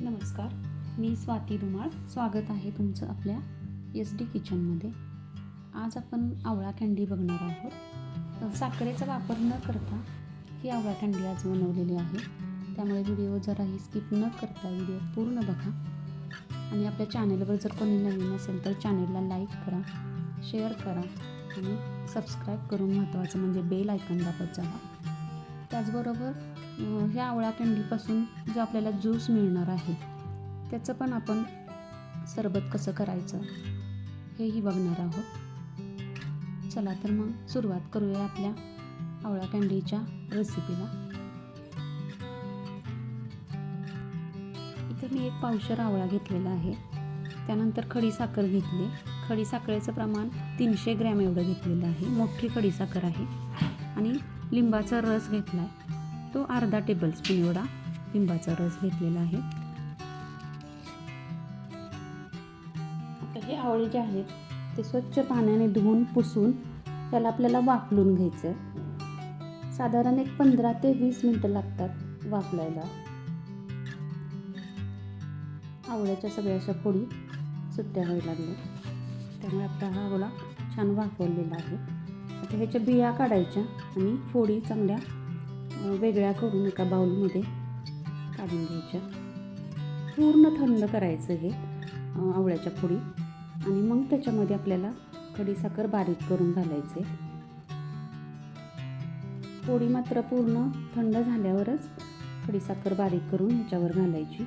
नमस्कार मी स्वाती धुमाळ स्वागत आहे तुमचं आपल्या एस डी किचनमध्ये आज आपण आवळा कँडी बघणार आहोत. साखरेचा वापर न करता ही आवळा कँडी आज बनवलेली आहे. त्यामुळे व्हिडिओ जराही स्किप न करता व्हिडिओ पूर्ण बघा. आणि आपल्या चॅनलवर जर कोणी नवीन असेल तर चॅनलला लाईक करा शेअर करा आणि सबस्क्राईब करून महत्त्वाचं म्हणजे बेल आयकन दाबत जावा. त्याचबरोबर ह्या आवळा कँडीपासून जो आपल्याला ज्यूस मिळणार आहे त्याचं पण आपण सरबत कसं करायचं हेही बघणार आहोत. चला तर मग सुरुवात करूया आपल्या आवळा कँडीच्या रेसिपीला इथं मी एक पावशर आवळा घेतलेला आहे. त्यानंतर खडी साखर घेतली. खडी साखरेचं प्रमाण तीनशे ग्रॅम एवढं घेतलेलं आहे. मोठी खडी साखर आहे. आणि लिंबाचा रस घेतला आहे तो अर्धा टेबलस्पून एवढा लिंबाचा रस घेतलेला आहे. आता हे आवळे जे आहेत ते स्वच्छ पाण्याने धुवून पुसून त्याला आपल्याला वाफलून घ्यायचं आहे साधारण एक पंधरा ते वीस मिनटं लागतात वाफलायला. आवळ्याच्या सगळ्या अशा फोडी सुट्ट्या व्हायला लागल्या. त्यामुळे आता हा आवळा छान वाफवलेला आहे. आता ह्याच्या बिया काढायच्या आणि फोडी चांगल्या वेगळ्या करून एका बाउलमध्ये काढून घ्यायच्या. पूर्ण थंड करायचं हे आवळ्याच्या फोडी. आणि मग त्याच्यामध्ये आपल्याला खडीसाखर बारीक करून घालायचे. पोळी मात्र पूर्ण थंड झाल्यावरच खडीसाखर बारीक करून ह्याच्यावर घालायची.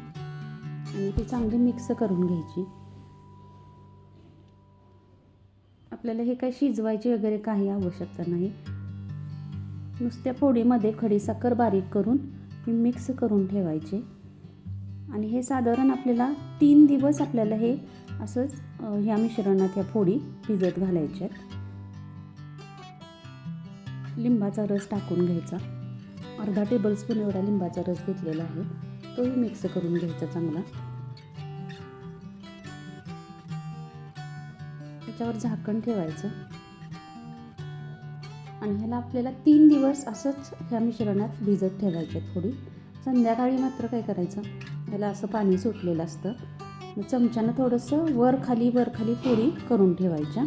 आणि ती चांगली मिक्स करून घ्यायची. आपल्याला हे काही शिजवायची वगैरे काही आवश्यकता नाही. नुसत्या फोडीमध्ये खडीसाखर बारीक करून ती मिक्स करून ठेवायची. आणि हे साधारण आपल्याला तीन दिवस आपल्याला हे असंच ह्या मिश्रणात ह्या फोडी भिजत घालायच्या लिंबाचा रस टाकून घ्यायचा. अर्धा टेबलस्पून एवढा लिंबाचा रस घेतलेला आहे. तोही मिक्स करून घ्यायचा चांगला. त्याच्यावर झाकण ठेवायचं. आणि ह्याला आपल्याला तीन दिवस असंच ह्या मिश्रणात भिजत ठेवायचे थोडी. संध्याकाळी मात्र काय करायचं? ह्याला असं पाणी सुटलेलं असतं. मग चमच्यानं थोडंसं वर खाली वर खाली पोळी करून ठेवायच्या.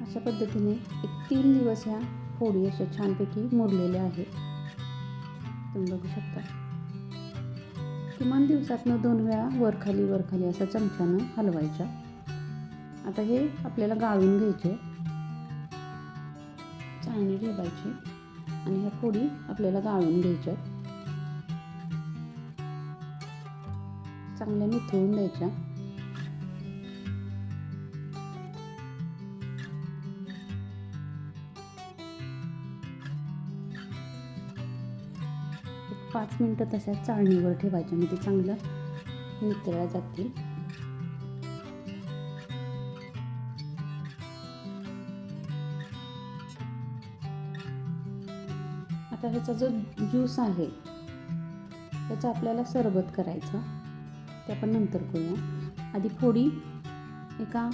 अशा पद्धतीने एक तीन दिवस ह्या फोडी अशा छानपैकी मुरलेल्या आहेत. तुम्ही बघू शकता. किमान दिवसातनं दोन वेळा वर खाली वर खाली असं चमच्यानं हलवायच्या. आता हे आपल्याला गाळून घ्यायचे. चाळणी ठेवायची आणि ह्या पोळी आपल्याला गाळून घ्यायच्या. चांगल्या मिथळून द्यायच्या. पाच मिनटं तशाच चाळणीवर ठेवायच्या म्हणजे चांगलं नितळल्या जातील. आता ह्याचा जो ज्यूस आहे त्याचं आपल्याला सरबत करायचं. ते आपण नंतर करूया. आधी फोडी एका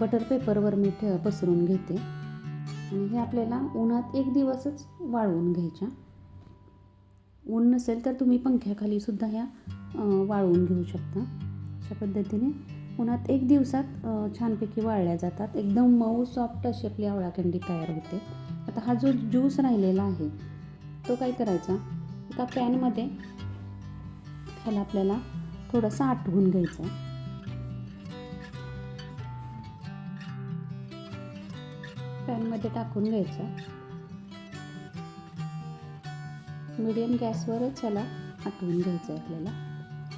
बटर पेपरवर मी ठेव पसरून घेते. आणि हे आपल्याला उन्हात एक दिवसच वाळवून घ्यायच्या. ऊन नसेल तर तुम्ही पंख्याखाली सुद्धा ह्या वाळवून घेऊ शकता. अशा पद्धतीने उन्हात एक दिवसात छानपैकी वाळल्या जातात. एकदम मऊ सॉफ्ट अशी आपली आवळाकंडी तयार होते. आता हा जो ज्यूस राहिलेला आहे तो काय करायचा? एका पॅनमध्ये ह्याला आपल्याला थोडंसं आटवून घ्यायचं. पॅनमध्ये टाकून घ्यायचं. मिडियम गॅसवरच ह्याला आटवून घ्यायचं आहे आपल्याला.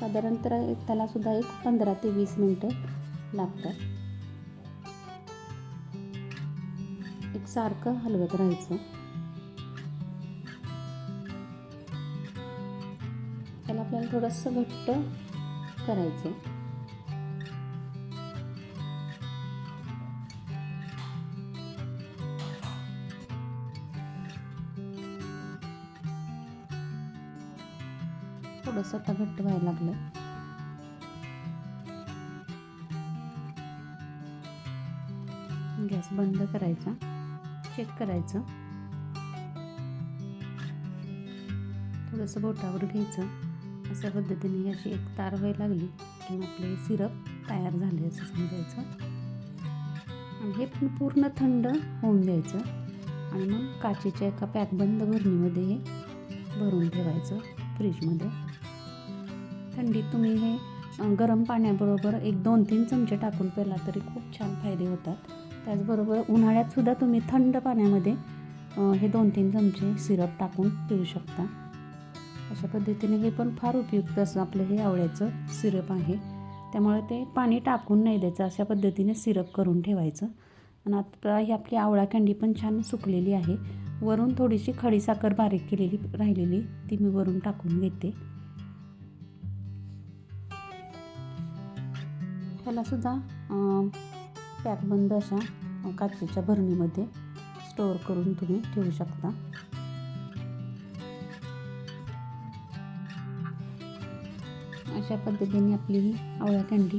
साधारणतः त्याला सुद्धा एक पंधरा ते वीस मिनटं लागतात. एक सारखं हलवत राहायचं. त्याला आपल्याला थोडंसं घट्ट करायचं थोडंसं आता घट्ट व्हायला लागलं गॅस बंद करायचा. चेक करायचं. थोडंसं बोटावर घ्यायचं. अशा पद्धतीने ही अशी एक तार व्हायला लागली की आपले सिरप तयार झाले असं समजायचं. आणि हे पण पूर्ण थंड होऊन द्यायचं. आणि मग काचेच्या एका पॅकबंद भरणीमध्ये हे भरून ठेवायचं फ्रीजमध्ये. थंडीत तुम्ही हे गरम पाण्याबरोबर एक दोन तीन चमचे टाकून प्याला तरी खूप छान फायदे होतात. त्याचबरोबर उन्हाळ्यातसुद्धा तुम्ही थंड पाण्यामध्ये हे दोन तीन चमचे सिरप टाकून पिऊ शकता. अशा पद्धतीने हे पण फार उपयुक्त असं आपलं हे आवळ्याचं सिरप आहे. त्यामुळे ते पाणी टाकून नाही द्यायचं अशा पद्धतीने सिरप करून ठेवायचं. आणि आता ही आपली आवळा कँडी पण छान सुकलेली आहे. वरून थोडीशी खडीसाखर बारीक केलेली राहिलेली ती मी वरून टाकून घेते. ह्यालासुद्धा पॅकबंद अशा काचेच्या भरणीमध्ये स्टोअर करून तुम्ही ठेवू शकता. अशा पद्धतीने आपली ही आवळा कँडी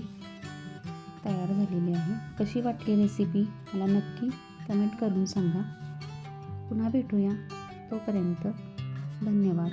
तयार झालेली आहे. कशी वाटली रेसिपी मला नक्की कमेंट करून सांगा. पुन्हा भेटूया. तोपर्यंत धन्यवाद.